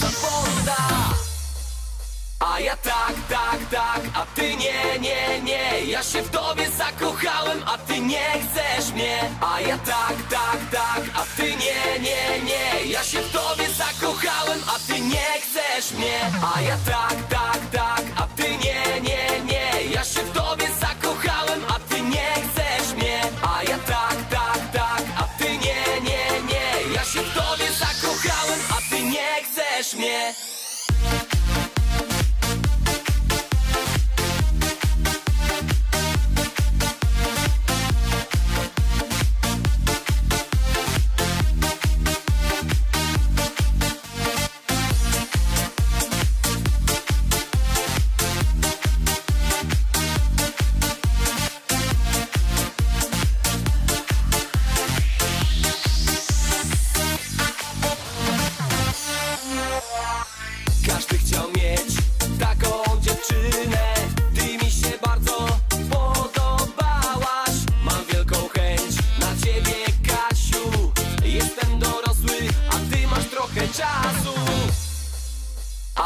tańca A ja tak, tak, tak, a ty nie, nie, nie. Ja się w tobie zakochałem, a ty nie chcesz mnie. A ja tak, tak, tak, a ty nie, nie, nie. Ja się w tobie zakochałem, a ty nie chcesz mnie. A ja tak, tak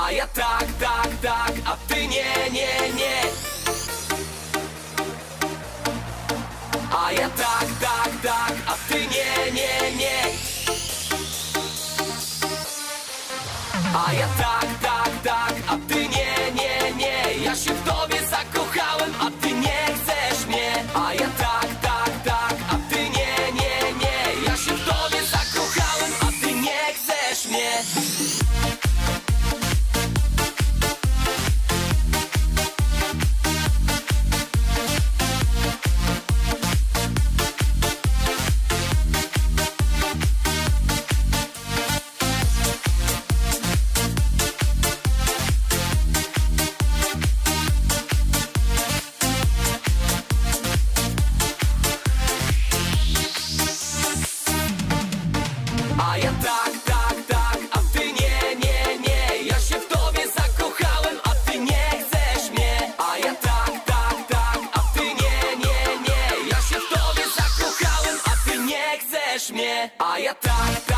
A ja tak, tak, tak, a ty nie, nie, nie. A ja tak, tak, tak, a ty nie, nie, nie. A ja tak, A ja tak, tak, tak, a ty nie, nie, nie. Ja się w tobie zakochałem, a ty nie chcesz mnie. A ja tak, tak, tak, a ty nie, nie, nie. Ja się w tobie zakochałem, a ty nie chcesz mnie. A ja tak, tak